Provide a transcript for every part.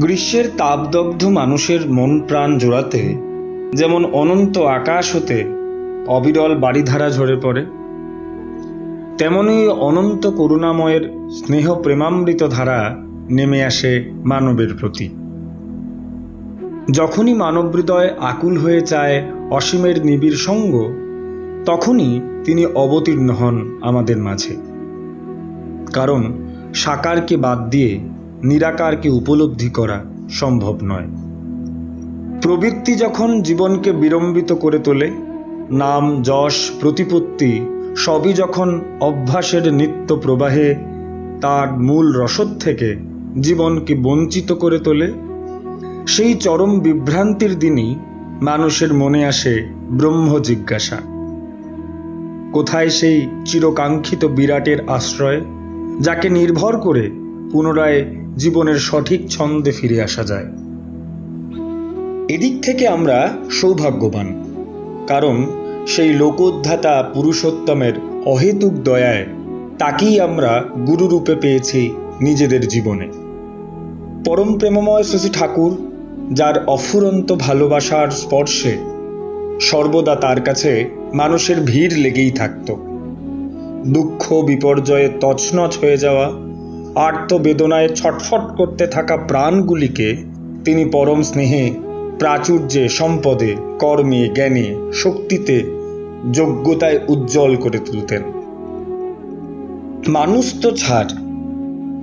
গ্রীষ্মের তাপদগ্ধ মানুষের মন প্রাণ জোড়াতে, যেমন অনন্ত আকাশ হতে অবিরল বাড়িধারা ঝরে পড়ে, তেমনি অনন্ত করুণাময়ের স্নেহ প্রেমামৃত ধারা নেমে আসে মানবের প্রতি। যখনই মানব হৃদয় আকুল হয়ে চায় অসীমের নিবিড় সঙ্গ, তখনই তিনি অবতীর্ণ হন আমাদের মাঝে। কারণ সাকারকে বাদ দিয়ে নিরাকারকে উপলব্ধি করা সম্ভব নয়। প্রবৃত্তি যখন জীবনকে বিড়ম্বিত করে তোলে, নাম, যশ, প্রতিপত্তি সবই যখন অভ্যাসের নিত্য প্রবাহে তার মূল রসদ থেকে জীবনকে বঞ্চিত করে তোলে, সেই চরম বিভ্রান্তির দিনই মানুষের মনে আসে ব্রহ্ম জিজ্ঞাসা। কোথায় সেই চিরকাঙ্ক্ষিত বিরাটের আশ্রয়, যাকে নির্ভর করে পুনরায় জীবনের সঠিক ছন্দে ফিরে আসা যায়। এদিক থেকে আমরা সৌভাগ্যবান, কারণ সেই লোকোদ্ধাতা পুরুষোত্তমের অহেতুক দয়ায় তাকেই আমরা গুরুরূপে পেয়েছি নিজেদের জীবনে। পরম প্রেমময় শশী ঠাকুর, যার অফুরন্ত ভালোবাসার স্পর্শে সর্বদা তার কাছে মানুষের ভিড় লেগেই থাকত। দুঃখ বিপর্যয়ে তছনছ হয়ে যাওয়া আর্ত বেদনায় ছটফট করতে থাকা প্রাণগুলিকে তিনি পরম স্নেহে, প্রাচুর্যে, সম্পদে, কর্মে, জ্ঞানে, শক্তিতে, যোগ্যতায় উজ্জ্বল করে তুলতেন। মানুষ তো ছাড়।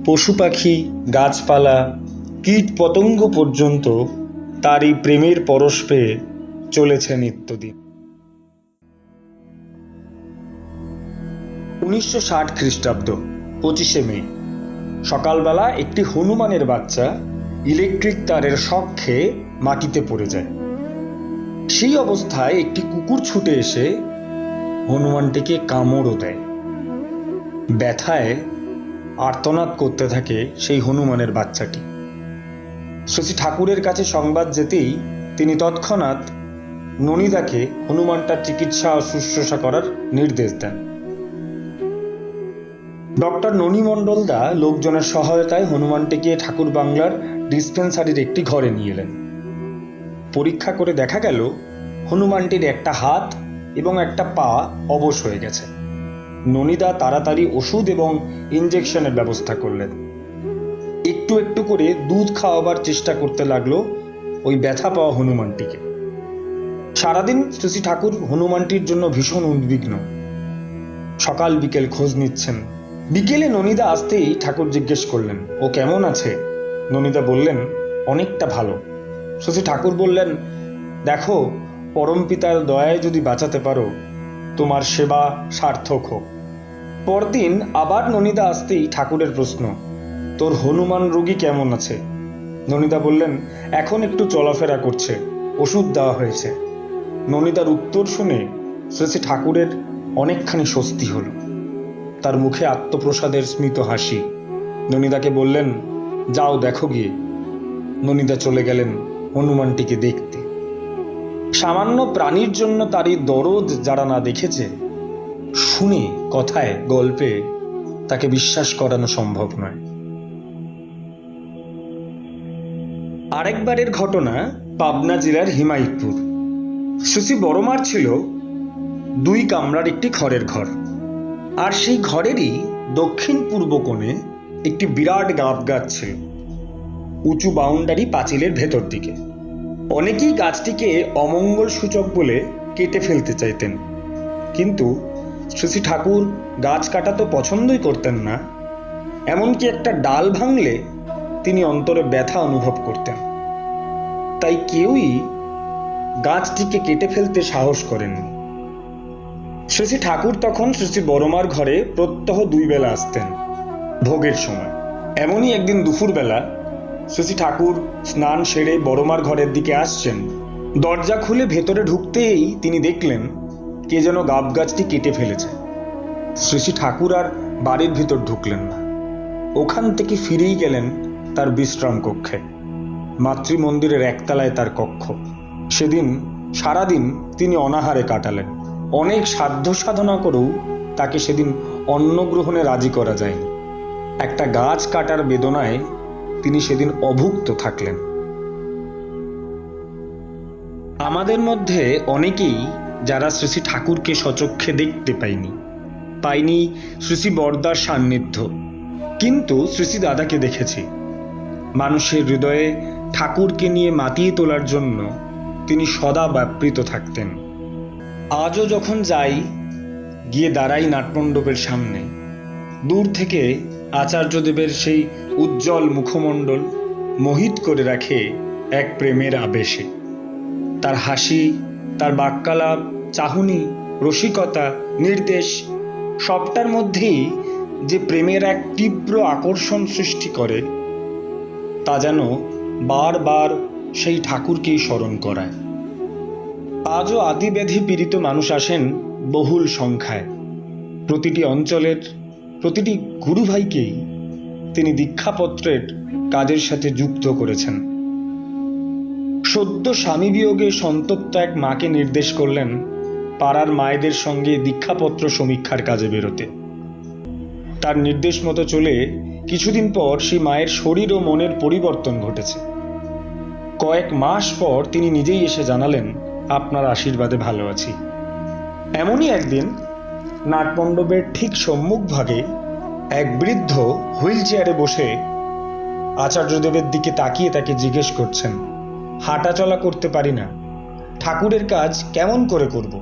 পশু পাখি, গাছপালা, কীট পতঙ্গ পর্যন্ত তারই প্রেমের পরশ পেয়ে চলেছে নিত্যদিন। উনিশশো ষাট খ্রিস্টাব্দ, পঁচিশে মে। সকালবেলা একটি হনুমানের বাচ্চা ইলেকট্রিক তারের শখ খেয়ে মাটিতে পড়ে যায়। সেই অবস্থায় একটি কুকুর ছুটে এসে হনুমানটিকে কামড়ও দেয়। ব্যথায় আর্তনাদ করতে থাকে সেই হনুমানের বাচ্চাটি। শশী ঠাকুরের কাছে সংবাদ যেতেই তিনি তৎক্ষণাৎ ননিদাকে হনুমানটার চিকিৎসা ও শুশ্রূষা করার নির্দেশ দেন। ডক্টর ননী মণ্ডলদা লোকজনের সহায়তায় হনুমানটিকে ঠাকুর বাংলার ডিসপেন্সারির একটি ঘরে নিয়ে এলেন। পরীক্ষা করে দেখা গেল, হনুমানটির একটা হাত এবং একটা পা অবশ হয়ে গেছে। ননিদা তাড়াতাড়ি ওষুধ এবং ইঞ্জেকশনের ব্যবস্থা করলেন। একটু একটু করে দুধ খাওয়াবার চেষ্টা করতে লাগল ওই ব্যথা পাওয়া হনুমানটিকে। সারাদিন শ্রী ঠাকুর হনুমানটির জন্য ভীষণ উদ্বিগ্ন। সকাল বিকেল খোঁজ নিচ্ছেন বিকেলে ননিদা আসতেই ঠাকুর জিজ্ঞেস করলেন, ও কেমন আছে? ননিদা বললেন, অনেকটা ভালো। শশী ঠাকুর বললেন, দেখো, পরম পিতার দয়ায় যদি বাঁচাতে পারো, তোমার সেবা সার্থক হোক। পরদিন আবার ননিদা আসতেই ঠাকুরের প্রশ্ন, তোর হনুমান রোগী কেমন আছে? ননিদা বললেন, এখন একটু চলাফেরা করছে, ওষুধ দেওয়া হয়েছে। ননিদার উত্তর শুনে শ্রী ঠাকুরের অনেকখানি স্বস্তি হলো। তার মুখে আত্মপ্রসাদের স্মিত হাসি। ননিদাকে বললেন, যাও, দেখো গিয়ে। ননিদা চলে গেলেন হনুমানটিকে দেখতে। সামান্য প্রাণীর জন্য তারই দরদ যারা না দেখেছে, শুনে কথায়, গল্পে তাকে বিশ্বাস করানো সম্ভব নয়। আরেকবারের ঘটনা পাবনা জেলার হিমায়তপুর। সুসি বড়মার ছিল দুই কামরার একটি খড়ের ঘর। আর সেই ঘরেরই দক্ষিণ পূর্ব কোণে একটি বিরাট গাব গাছ ছিল, উঁচু বাউন্ডারি পাঁচিলের ভেতর দিকে। অনেকেই গাছটিকে অমঙ্গল সূচক বলে কেটে ফেলতে চাইতেন। কিন্তু শশী ঠাকুর গাছ কাটা তো পছন্দই করতেন না, এমনকি একটা ডাল ভাঙলে তিনি অন্তরে ব্যথা অনুভব করতেন। তাই কেউই গাছটিকে কেটে ফেলতে সাহস করেননি। শশী ঠাকুর তখন শশী বড়মার ঘরে প্রত্যহ দুই বেলা আসতেন, ভোগের সময়। এমনই একদিন দুপুরবেলা শশী ঠাকুর স্নান সেরে বড়মার ঘরের দিকে আসছেন। দরজা খুলে ভেতরে ঢুকতেই তিনি দেখলেন কে যেন গাব গাছটি কেটে ফেলেছে। শশী ঠাকুর আর বাড়ির ভিতর ঢুকলেন না। ওখান থেকে ফিরেই গেলেন তার বিশ্রাম কক্ষে। মাতৃমন্দিরের একতলায় তার কক্ষ। সেদিন সারাদিন তিনি অনাহারে কাটালেন। অনেক সাধ্য সাধনা করেও তাকে সেদিন অন্ন গ্রহণে রাজি করা যায়নি। একটা গাছ কাটার বেদনায় তিনি সেদিন অভুক্ত থাকলেন। আমাদের মধ্যে অনেকেই যারা শ্রী ঠাকুরকে সচক্ষে দেখতে পাইনি পাইনি শ্রী বর্দার সান্নিধ্য। কিন্তু শ্রী দাদাকে দেখেছি। মানুষের হৃদয়ে ঠাকুরকে নিয়ে মাতিয়ে তোলার জন্য তিনি সদা ব্যাপৃত থাকতেন। আজও যখন যাই, গিয়ে দাঁড়াই নাটমণ্ডপের সামনে। দূর থেকে আচার্যদেবের সেই উজ্জ্বল মুখমণ্ডল মোহিত করে রাখে এক প্রেমের আবেশে। তার হাসি, তার বাক্যালাপ, চাহনি, রসিকতা, নির্দেশ, সবটার মধ্যেই যে প্রেমের এক তীব্র আকর্ষণ সৃষ্টি করে, তা যেন বারবার সেই ঠাকুরকেই স্মরণ করায়। আজও আদিব্যাধি পীড়িত মানুষ আসেন বহুল সংখ্যায়। প্রতিটি অঞ্চলের প্রতিটি গুরুভাইকেই তিনি দীক্ষাপত্রের কাজের সাথে যুক্ত করেছেন। সদ্য স্বামী বিয়োগে সন্তপ্ত এক মাকে নির্দেশ করলেন পাড়ার মায়েদের সঙ্গে দীক্ষাপত্র সমীক্ষার কাজে বেরোতে। তার নির্দেশ মতো চলে কিছুদিন পর সেই মায়ের শরীর ও মনের পরিবর্তন ঘটেছে। কয়েক মাস পর তিনি নিজেই এসে জানালেন আপনার আশীর্বাদে ভালো আছি। এমনই একদিন নাটমণ্ডপের ঠিক সম্মুখভাগে এক বৃদ্ধ হুইল চেয়ারে বসে আচার্যদেবের দিকে তাকিয়ে তাকে জিজ্ঞেস করছেন, হাঁটাচলা করতে পারি না, ঠাকুরের কাজ কেমন করে করব?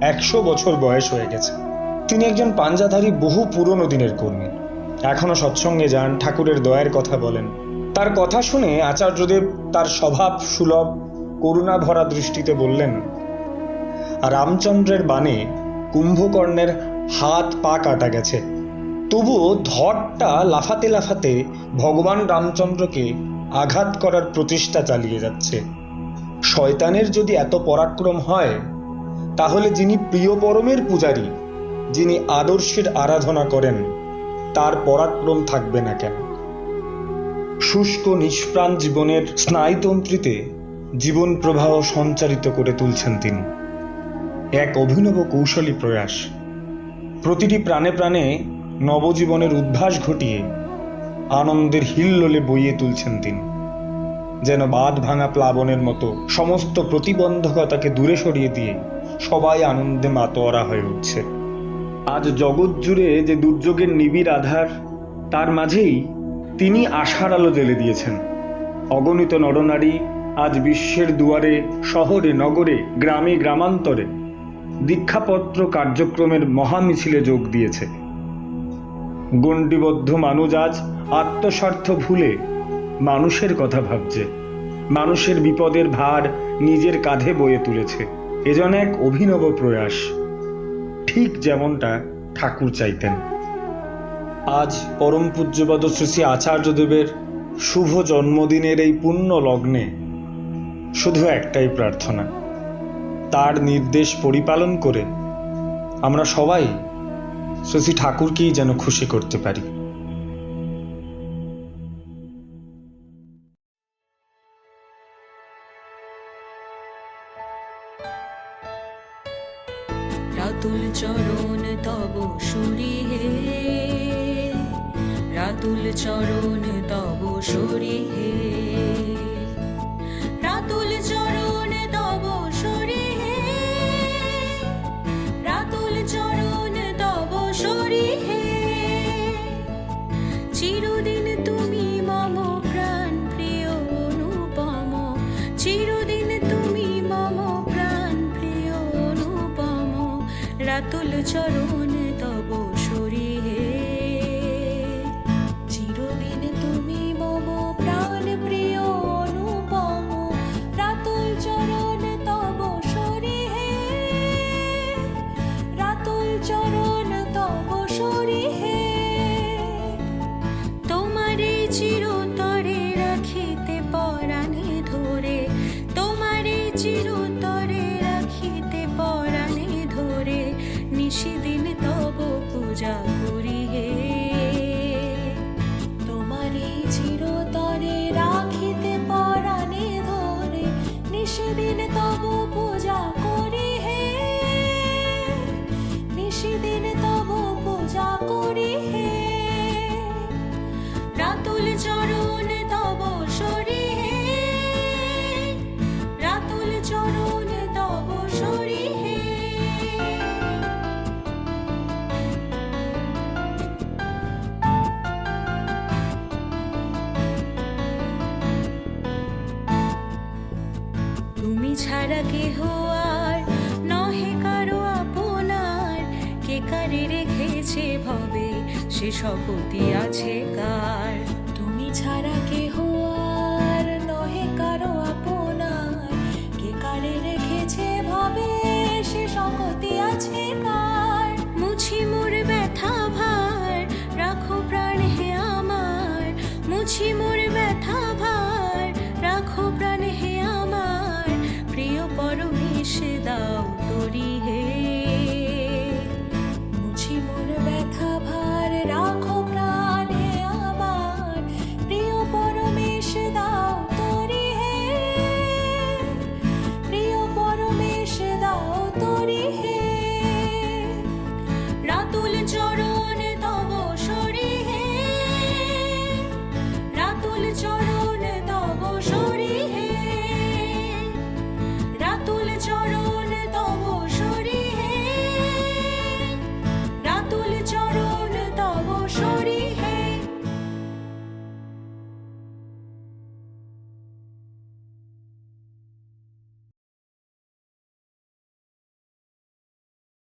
একশো বছর বয়স হয়ে গেছে। তিনি একজন পাঞ্জাধারী বহু পুরনো দিনের কর্মী। এখনও সৎসঙ্গে যান, ঠাকুরের দয়ার কথা বলেন। তার কথা শুনে আচার্যদেব তার স্বভাব, সুলভ করুণা ভরা দৃষ্টিতে বললেন, রামচন্দ্রের বাণে কুম্ভকর্ণের হাত পা কাটা গেছে। তবুও ধরটা লাফাতে লাফাতে ভগবান রামচন্দ্রকে আঘাত করার প্রচেষ্টা চালিয়ে যাচ্ছে। শয়তানের যদি এত পরাক্রম হয়, তাহলে যিনি প্রিয় পরমের পূজারী, যিনি আদর্শের আরাধনা করেন, তার পরাক্রম থাকবে না কেন? শুষ্ক নিষ্প্রাণ জীবনের স্নায়ুতন্ত্রীতে জীবন প্রবাহ সঞ্চারিত করে তুলছেন তিনি। এক অভিনব কৌশলী প্রয়াস। প্রতিটি প্রাণে প্রাণে নবজীবনের উদ্ভাস ঘটিয়ে আনন্দের হিল্লোলে বইয়ে তুলছেন তিনি, যেন বাঁধ ভাঙা প্লাবনের মতো সমস্ত প্রতিবন্ধকতাকে দূরে সরিয়ে দিয়ে সবাই আনন্দে মাতোয়ারা হয়ে উঠছে। আজ জগৎ জুড়ে যে দুর্যোগের নিবিড় আধার, তার মাঝেই তিনি আশার আলো জ্বেলে দিয়েছেন। অগণিত নরনারী আজ বিশ্বের দুয়ারে, শহরে, নগরে, গ্রামে, গ্রামান্তরে দীক্ষাপত্র কার্যক্রমের মহামিছিলে যোগ দিয়েছে। গণ্ডিবদ্ধ মানুষ আজ আত্মস্বার্থ ভুলে মানুষের কথা ভাবছে। মানুষের বিপদের ভার নিজের কাঁধে বয়ে তুলেছে। এজন এক অভিনব প্রয়াস। ঠিক যেমনটা ঠাকুর চাইতেন। আজ পরম পূজ্যপদ শ্রী শ্রী আচার্যদেবের শুভ জন্মদিনের এই পুণ্য লগ্নে শুধু একটাই প্রার্থনা। তার নির্দেশ পরিপালন করে আমরা সবাই শ্রী ঠাকুরকেই যেন খুশি করতে পারি। রাতুল চরণ তব সুরি রাতুল চরণ তব সুরি চিরদিন তুমি মম প্রাণ প্রিয় অনুপম। রাতুল চরণ should be কেহ আর নহে কারও আপনার। কে কারে রেখেছে ভবে? সে শপথই আছে কার? তুমি ছাড়া কেহ